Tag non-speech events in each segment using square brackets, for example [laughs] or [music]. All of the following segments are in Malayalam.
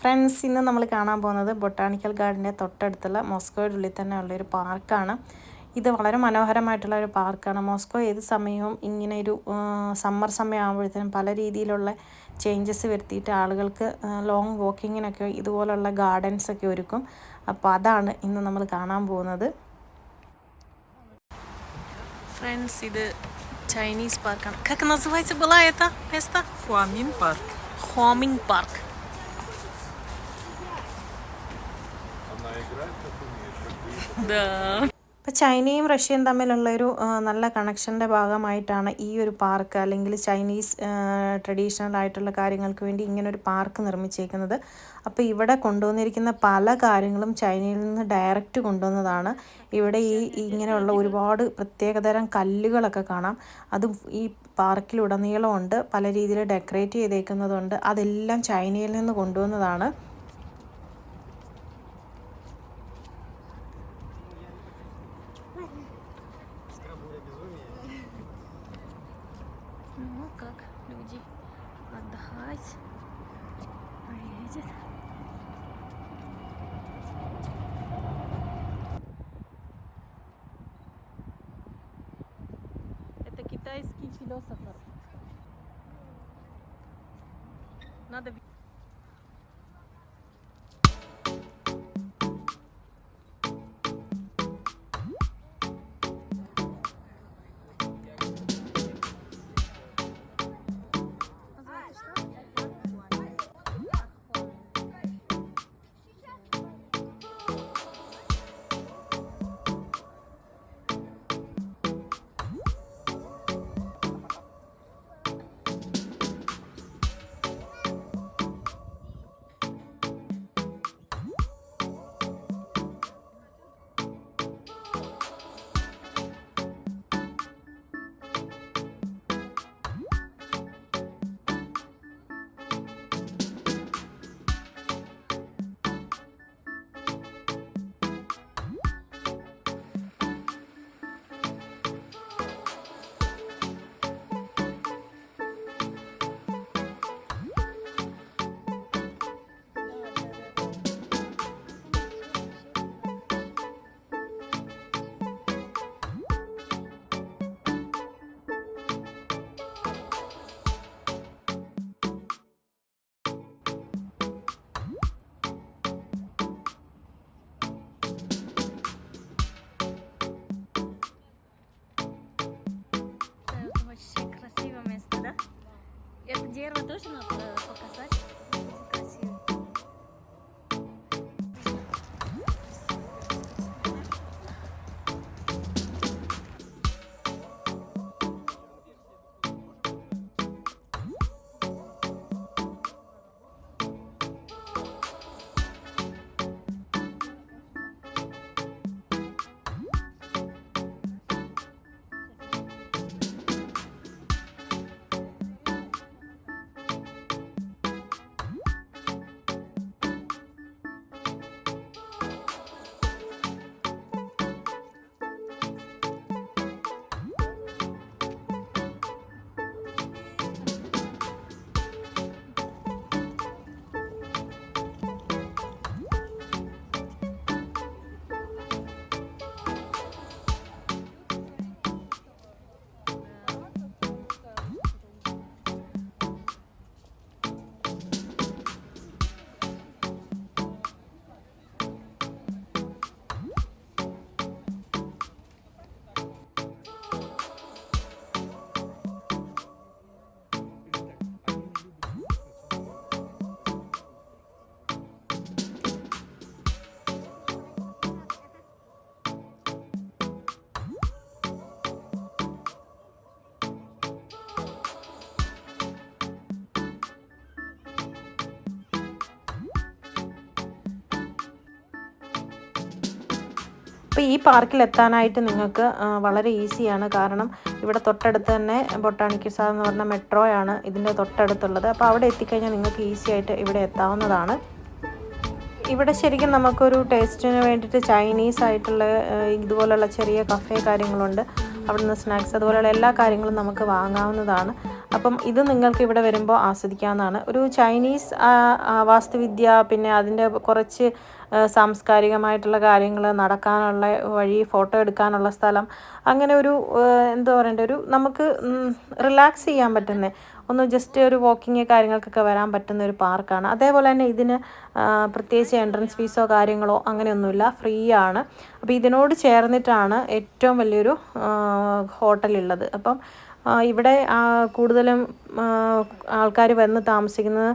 ഫ്രണ്ട്സ് ഇന്ന് നമ്മൾ കാണാൻ പോകുന്നത് ബൊട്ടാണിക്കൽ ഗാർഡന്റെ തൊട്ടടുത്തുള്ള മോസ്കോയുടെ ഉള്ളിൽ തന്നെ ഉള്ള ഒരു പാർക്കാണ്. ഇത് വളരെ മനോഹരമായിട്ടുള്ള ഒരു പാർക്കാണ്. മോസ്കോ ഏത് സമയവും ഇങ്ങനെ ഒരു സമ്മർ സമയമാകുമ്പോഴത്തേനും പല രീതിയിലുള്ള ചേഞ്ചസ് വരുത്തിയിട്ട് ആളുകൾക്ക് ലോങ് വാക്കിങ്ങിനൊക്കെ ഇതുപോലുള്ള ഗാർഡൻസ് ഒക്കെ ഒരുക്കും. അപ്പോൾ അതാണ് ഇന്ന് നമ്മൾ കാണാൻ പോകുന്നത്. ഫ്രണ്ട്സ് ഇത് ചൈനീസ് പാർക്കാണ് ഹുവാമിൻ പാർക്ക് ഹോമിംഗ് പാർക്ക് [laughs] ഇപ്പം ചൈനയും റഷ്യയും തമ്മിലുള്ള ഒരു നല്ല കണക്ഷന്റെ ഭാഗമായിട്ടാണ് ഈ ഒരു പാർക്ക് അല്ലെങ്കിൽ ചൈനീസ് ട്രഡീഷണൽ ആയിട്ടുള്ള കാര്യങ്ങൾക്ക് വേണ്ടി ഇങ്ങനെ ഒരു പാർക്ക് നിർമ്മിച്ചേക്കുന്നത്. അപ്പോൾ ഇവിടെ കൊണ്ടുവന്നിരിക്കുന്ന പല കാര്യങ്ങളും ചൈനയിൽ നിന്ന് ഡയറക്റ്റ് കൊണ്ടുവന്നതാണ്. ഇവിടെ ഈ ഇങ്ങനെയുള്ള ഒരുപാട് പ്രത്യേകതരം കല്ലുകളൊക്കെ കാണാം. അത് ഈ പാർക്കിലുടനീളമുണ്ട്. പല രീതിയിൽ ഡെക്കറേറ്റ് ചെയ്തേക്കുന്നതുണ്ട്. അതെല്ലാം ചൈനയിൽ നിന്ന് കൊണ്ടുവന്നതാണ്. Как люди отдыхать, поедет. Это китайский философ. Надо первое точно показать. അപ്പോൾ ഈ പാർക്കിൽ എത്താനായിട്ട് നിങ്ങൾക്ക് വളരെ ഈസിയാണ് കാരണം ഇവിടെ തൊട്ടടുത്ത് തന്നെ ബൊട്ടാണിക്കൽ സാർ എന്ന് പറഞ്ഞ മെട്രോയാണ് ഇതിന്റെ തൊട്ടടുത്തുള്ളത്. അപ്പോൾ അവിടെ എത്തിക്കഴിഞ്ഞാൽ നിങ്ങൾക്ക് ഈസി ആയിട്ട് ഇവിടെ എത്താവുന്നതാണ്. ഇവിടെ ശരിക്കും നമുക്കൊരു ടേസ്റ്റിന് വേണ്ടിയിട്ട് ചൈനീസ് ആയിട്ടുള്ള ഇതുപോലുള്ള ചെറിയ കഫേ കാര്യങ്ങളുണ്ട്. അവിടുന്ന് സ്നാക്സ് അതുപോലെയുള്ള എല്ലാ കാര്യങ്ങളും നമുക്ക് വാങ്ങാവുന്നതാണ്. അപ്പം ഇത് നിങ്ങൾക്ക് ഇവിടെ വരുമ്പോൾ ആസ്വദിക്കാവുന്നതാണ്. ഒരു ചൈനീസ് വാസ്തുവിദ്യ പിന്നെ അതിന്റെ കുറച്ച് സാംസ്കാരികമായിട്ടുള്ള കാര്യങ്ങൾ നടക്കാനുള്ള വഴി ഫോട്ടോ എടുക്കാനുള്ള സ്ഥലം അങ്ങനെ ഒരു എന്താ പറയണ്ടേ ഒരു നമുക്ക് റിലാക്സ് ചെയ്യാൻ പറ്റുന്ന ഒന്ന് ജസ്റ്റ് ഒരു വാക്കിങ് കാര്യങ്ങൾക്കൊക്കെ വരാൻ പറ്റുന്ന ഒരു പാർക്കാണ്. അതേപോലെ തന്നെ ഇതിന് പ്രത്യേകിച്ച് എൻട്രൻസ് ഫീസോ കാര്യങ്ങളോ അങ്ങനെയൊന്നുമില്ല. ഫ്രീ ആണ്. അപ്പോൾ ഇതിനോട് ചേർന്നിട്ടാണ് ഏറ്റവും വലിയൊരു ഹോട്ടലുള്ളത് അപ്പം ഇവിടെ കൂടുതലും ആൾക്കാർ വന്ന് താമസിക്കുന്നത്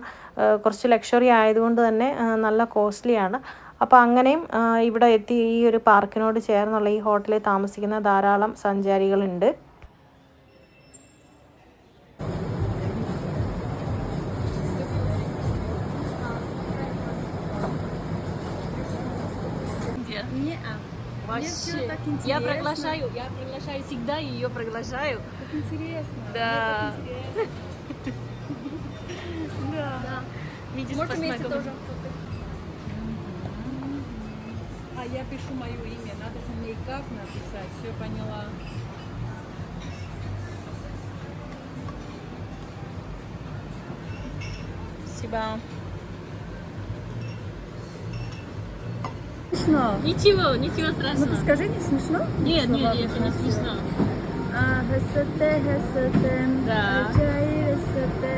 കുറച്ച് ലക്ഷറി ആയതുകൊണ്ട് തന്നെ നല്ല കോസ്റ്റ്ലിയാണ് അപ്പോൾ അങ്ങനെയും ഇവിടെ എത്തി ഈ ഒരു പാർക്കിനോട് ചേർന്നുള്ള ഈ ഹോട്ടലിൽ താമസിക്കുന്ന ധാരാളം സഞ്ചാരികളുണ്ട്. Не, а. Мне всё так интересно. Я приглашаю, я приглашаю всегда ее приглашаю. Так интересно. Да. Мне так интересно. Да. Видишь, Можно вместе тоже? А я пишу мое имя. Надо же мейкап написать. Все поняла. Спасибо. смешно. Ничего, ничего страшного. Ну подскажи, не смешно? Нет, Слова нет, это не смешно. А, да. Аджай, хасате, Да.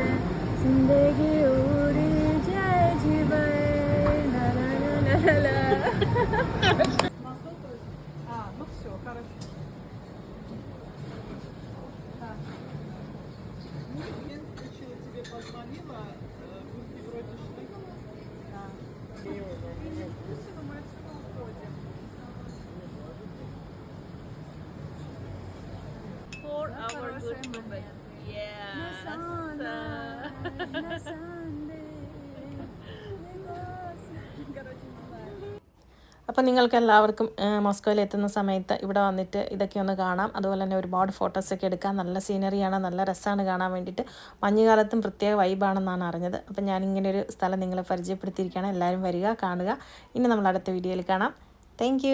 our хороший good moment. Yes. На Sunday. Короче, не знаю. അപ്പോൾ നിങ്ങൾക്ക് എല്ലാവർക്കും ഏഹ്, മോസ്കോയിൽ എത്തുന്ന സമയത്ത് ഇവിടെ വന്നിട്ട് ഇതൊക്കെ ഒന്ന് കാണാം അതുപോലെ തന്നെ ഒരുപാട് ഫോട്ടോസൊക്കെ എടുക്കാം നല്ല സീനറിയാണ് നല്ല രസമാണ് കാണാൻ വേണ്ടിയിട്ട് മഞ്ഞുകാലത്തും പ്രത്യേക വൈബാണെന്നാണ് അറിഞ്ഞത് അപ്പം ഞാനിങ്ങനെ ഒരു സ്ഥലം നിങ്ങളെ പരിചയപ്പെടുത്തിയിരിക്കുകയാണ് എല്ലാവരും വരിക കാണുക ഇനി നമ്മൾ അടുത്ത വീഡിയോയിൽ കാണാം താങ്ക്